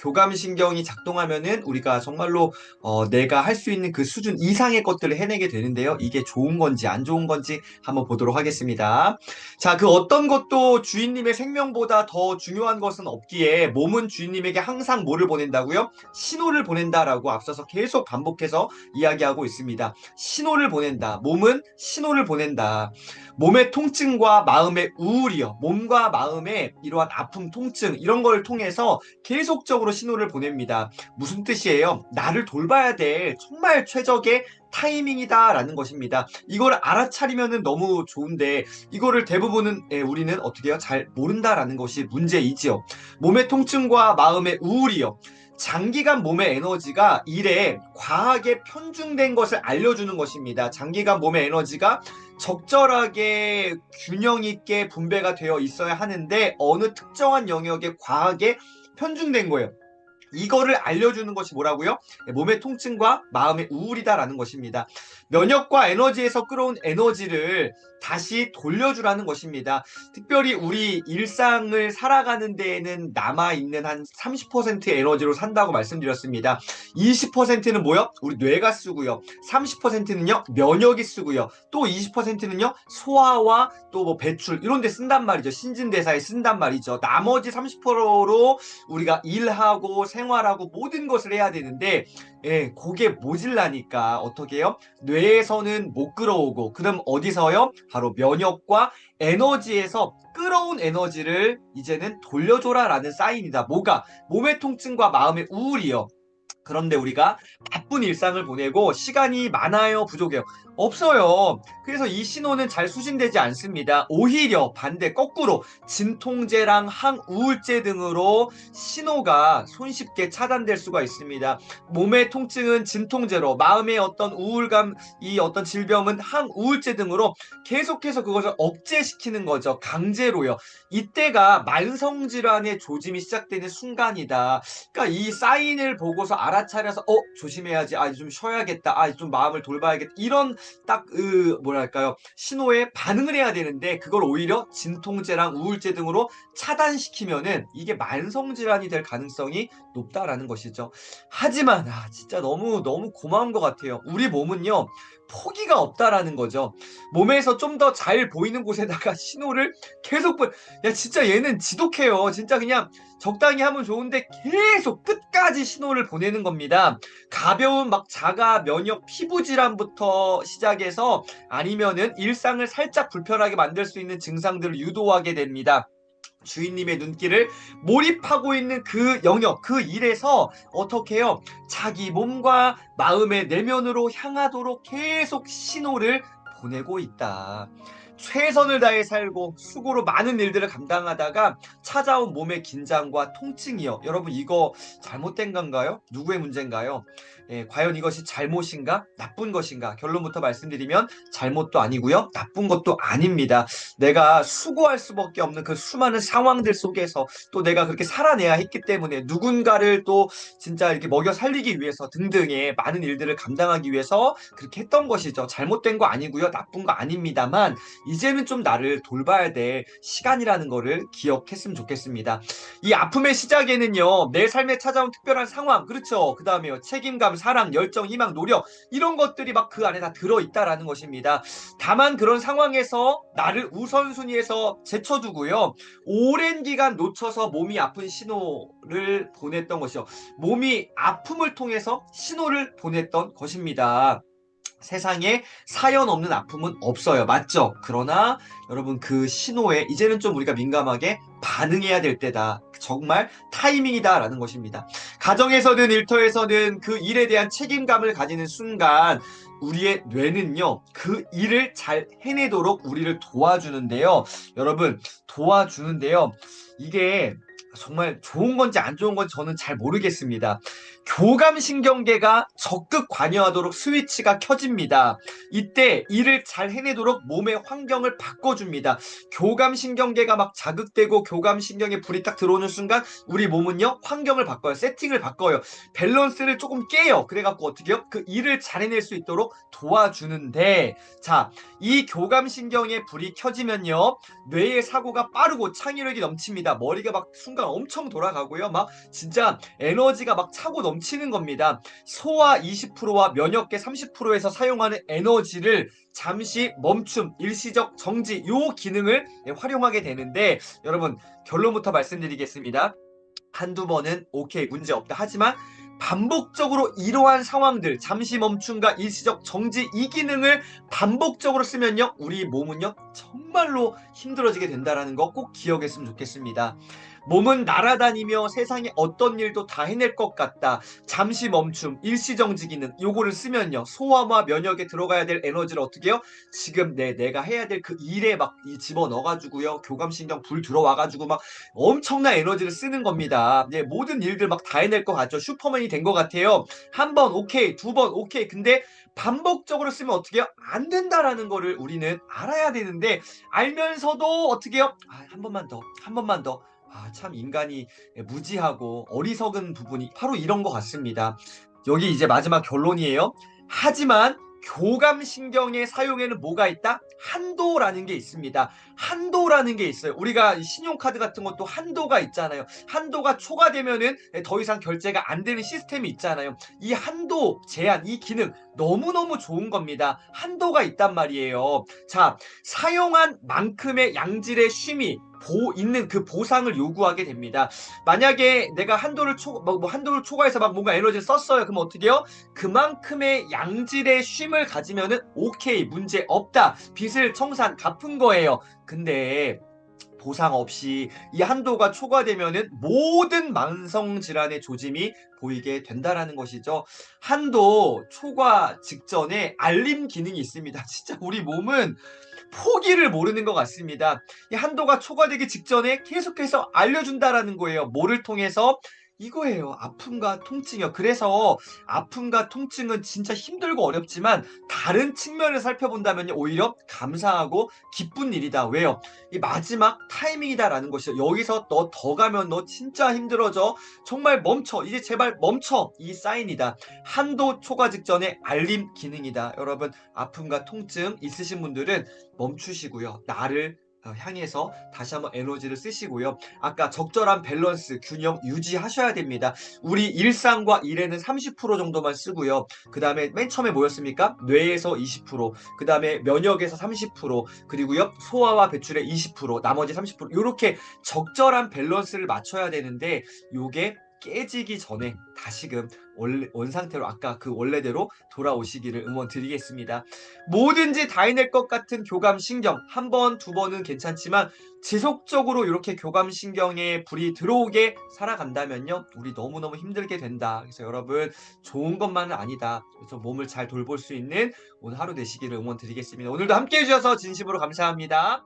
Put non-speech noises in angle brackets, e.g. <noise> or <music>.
교감신경이 작동하면은 우리가 정말로 어, 내가 할 수 있는 그 수준 이상의 것들을 해내게 되는데요. 이게 좋은 건지 안 좋은 건지 한번 보도록 하겠습니다. 자, 그 어떤 것도 주인님의 생명보다 더 중요한 것은 없기에 몸은 주인님에게 항상 뭐를 보낸다고요? 신호를 보낸다라고 앞서서 계속 반복해서 이야기하고 있습니다. 신호를 보낸다. 몸은 신호를 보낸다. 몸의 통증과 마음의 우울이요. 몸과 마음의 이러한 아픔, 통증 이런 걸 통해서 계속적으로 신호를 보냅니다. 무슨 뜻이에요? 나를 돌봐야 될 정말 최적의 타이밍이다라는 것입니다. 이걸 알아차리면은 너무 좋은데 이거를 대부분은 예, 우리는 어떻게 해요? 잘 모른다라는 것이 문제이지요. 몸의 통증과 마음의 우울이요. 장기간 몸의 에너지가 일에 과하게 편중된 것을 알려주는 것입니다. 장기간 몸의 에너지가 적절하게 균형 있게 분배가 되어 있어야 하는데 어느 특정한 영역에 과하게 편중된 거예요. 이거를 알려주는 것이 뭐라고요? 네, 몸의 통증과 마음의 우울이다라는 것입니다. 면역과 에너지에서 끌어온 에너지를 다시 돌려주라는 것입니다. 특별히 우리 일상을 살아가는 데에는 남아있는 한 30%의 에너지로 산다고 말씀드렸습니다. 20%는 뭐요? 우리 뇌가 쓰고요. 30%는요, 면역이 쓰고요. 또 20%는요, 소화와 또 뭐 배출, 이런 데 쓴단 말이죠. 신진대사에 쓴단 말이죠. 나머지 30%로 우리가 일하고 생 활하고 모든 것을 해야 되는데, 예, 그게 모질라니까 어떻게 해요? 뇌에서는 못 끌어오고, 그럼 어디서요? 바로 면역과 에너지에서 끌어온 에너지를 이제는 돌려줘라 라는 사인이다. 뭐가? 몸의 통증과 마음의 우울이요. 그런데 우리가 바쁜 일상을 보내고 시간이 많아요, 부족해요? 없어요. 그래서 이 신호는 잘 수신되지 않습니다. 오히려 반대 거꾸로 진통제랑 항우울제 등으로 신호가 손쉽게 차단될 수가 있습니다. 몸의 통증은 진통제로, 마음의 어떤 우울감, 이 어떤 질병은 항우울제 등으로 계속해서 그것을 억제시키는 거죠. 강제로요. 이때가 만성 질환의 조짐이 시작되는 순간이다. 그러니까 이 사인을 보고서 알아차려서 어 조심해야 지, 아 좀 쉬어야겠다, 아 좀 마음을 돌봐야겠다 이런 딱그 뭐랄까요 신호에 반응을 해야 되는데 그걸 오히려 진통제랑 우울제 등으로 차단시키면은 이게 만성 질환이 될 가능성이 높다라는 것이죠. 하지만 아 진짜 너무 너무 고마운 것 같아요. 우리 몸은요 포기가 없다라는 거죠. 몸에서 좀 더 잘 보이는 곳에다가 <laughs> 신호를 계속 보. 야 진짜 얘는 지독해요. 진짜 그냥 적당히 하면 좋은데 계속 끝까지 신호를 보내는 겁니다. 가벼운 막 자가 면역 피부 질환부터 시작해서 아니면은 일상을 살짝 불편하게 만들 수 있는 증상들을 유도하게 됩니다. 주인님의 눈길을 몰입하고 있는 그 영역, 그 일에서 어떻게 해요? 자기 몸과 마음의 내면으로 향하도록 계속 신호를 보내고 있다. 최선을 다해 살고 수고로 많은 일들을 감당하다가 찾아온 몸의 긴장과 통증이요. 여러분 이거 잘못된 건가요? 누구의 문제인가요? 예, 과연 이것이 잘못인가? 나쁜 것인가? 결론부터 말씀드리면 잘못도 아니고요. 나쁜 것도 아닙니다. 내가 수고할 수밖에 없는 그 수많은 상황들 속에서 또 내가 그렇게 살아내야 했기 때문에 누군가를 또 진짜 이렇게 먹여 살리기 위해서 등등의 많은 일들을 감당하기 위해서 그렇게 했던 것이죠. 잘못된 거 아니고요. 나쁜 거 아닙니다만 이제는 좀 나를 돌봐야 될 시간이라는 거를 기억했으면 좋겠습니다. 이 아픔의 시작에는요, 내 삶에 찾아온 특별한 상황, 그렇죠. 그 다음에요, 책임감, 사랑, 열정, 희망, 노력, 이런 것들이 막 그 안에 다 들어있다라는 것입니다. 다만 그런 상황에서 나를 우선순위에서 제쳐두고요, 오랜 기간 놓쳐서 몸이 아픈 신호를 보냈던 것이요. 몸이 아픔을 통해서 신호를 보냈던 것입니다. 세상에 사연 없는 아픔은 없어요. 맞죠? 그러나 여러분 그 신호에 이제는 좀 우리가 민감하게 반응해야 될 때다. 정말 타이밍이다라는 것입니다. 가정에서든 일터에서는 그 일에 대한 책임감을 가지는 순간 우리의 뇌는요, 그 일을 잘 해내도록 우리를 도와주는데요. 여러분, 도와주는데요. 이게 정말 좋은 건지 안 좋은 건지 저는 잘 모르겠습니다. 교감신경계가 적극 관여하도록 스위치가 켜집니다. 이때 일을 잘 해내도록 몸의 환경을 바꿔줍니다. 교감신경계가 막 자극되고 교감신경에 불이 딱 들어오는 순간 우리 몸은요 환경을 바꿔요. 세팅을 바꿔요. 밸런스를 조금 깨요. 그래갖고 어떻게 해요? 그 일을 잘 해낼 수 있도록 도와주는데 자, 이 교감신경에 불이 켜지면요 뇌의 사고가 빠르고 창의력이 넘칩니다. 머리가 막 순간 혈관 엄청 돌아가고요. 막 진짜 에너지가 막 차고 넘치는 겁니다. 소화 20%와 면역계 30%에서 사용하는 에너지를 잠시 멈춤, 일시적 정지 요 기능을 예, 활용하게 되는데 여러분 결론부터 말씀드리겠습니다. 한두 번은 오케이 문제 없다. 하지만 반복적으로 이러한 상황들 잠시 멈춤과 일시적 정지 이 기능을 반복적으로 쓰면요 우리 몸은요 정말로 힘들어지게 된다라는 거 꼭 기억했으면 좋겠습니다. 몸은 날아다니며 세상에 어떤 일도 다 해낼 것 같다. 잠시 멈춤, 일시정지 기능 요거를 쓰면요 소화와 면역에 들어가야 될 에너지를 어떻게 해요? 지금 내 내가 해야 될 그 일에 막 이 집어 넣어가지고요 교감신경 불 들어와가지고 막 엄청난 에너지를 쓰는 겁니다. 네, 모든 일들 막 다 해낼 것 같죠. 슈퍼맨이 된 것 같아요. 한 번 오케이, 두 번 오케이. 근데 반복적으로 쓰면 어떻게 해요? 안 된다라는 거를 우리는 알아야 되는데 알면서도 어떻게 해요? 아, 한 번만 더, 한 번만 더. 아, 참 인간이 무지하고 어리석은 부분이 바로 이런 것 같습니다. 여기 이제 마지막 결론이에요. 하지만 교감신경의 사용에는 뭐가 있다? 한도라는 게 있습니다. 한도라는 게 있어요. 우리가 신용카드 같은 것도 한도가 있잖아요. 한도가 초과되면은 더 이상 결제가 안 되는 시스템이 있잖아요. 이 한도 제한, 이 기능 너무너무 좋은 겁니다. 한도가 있단 말이에요. 자, 사용한 만큼의 양질의 쉼이 보 있는 그 보상을 요구하게 됩니다. 만약에 내가 한도를 초, 뭐, 뭐 한도를 초과해서 막 뭔가 에너지를 썼어요. 그럼 어떻게 해요? 그만큼의 양질의 쉼을 가지면은 오케이 문제 없다. 빚을 청산 갚은 거예요. 근데 보상 없이 이 한도가 초과되면은 모든 만성 질환의 조짐이 보이게 된다라는 것이죠. 한도 초과 직전에 알림 기능이 있습니다. <laughs> 진짜 우리 몸은 포기를 모르는 것 같습니다. 이 한도가 초과되기 직전에 계속해서 알려준다라는 거예요. 뭐를 통해서 이거예요. 아픔과 통증이요. 그래서 아픔과 통증은 진짜 힘들고 어렵지만 다른 측면을 살펴본다면 오히려 감사하고 기쁜 일이다. 왜요? 이 마지막 타이밍이다라는 것이죠. 여기서 너 더 가면 너 진짜 힘들어져. 정말 멈춰. 이제 제발 멈춰. 이 사인이다. 한도 초과 직전에 알림 기능이다. 여러분 아픔과 통증 있으신 분들은 멈추시고요. 나를 어, 향해서 다시 한번 에너지를 쓰시고요. 아까 적절한 밸런스, 균형 유지하셔야 됩니다. 우리 일상과 일에는 30% 정도만 쓰고요. 그 다음에 맨 처음에 뭐였습니까? 뇌에서 20%, 그 다음에 면역에서 30%, 그리고요. 소화와 배출의 20%, 나머지 30%, 이렇게 적절한 밸런스를 맞춰야 되는데, 요게 깨지기 전에 다시금 원래, 원상태로 아까 그 원래대로 돌아오시기를 응원 드리겠습니다. 뭐든지 다 해낼 것 같은 교감신경 한 번, 두 번은 괜찮지만 지속적으로 이렇게 교감신경에 불이 들어오게 살아간다면요. 우리 너무너무 힘들게 된다. 그래서 여러분 좋은 것만은 아니다. 그래서 몸을 잘 돌볼 수 있는 오늘 하루 되시기를 응원 드리겠습니다. 오늘도 함께 해 주셔서 진심으로 감사합니다.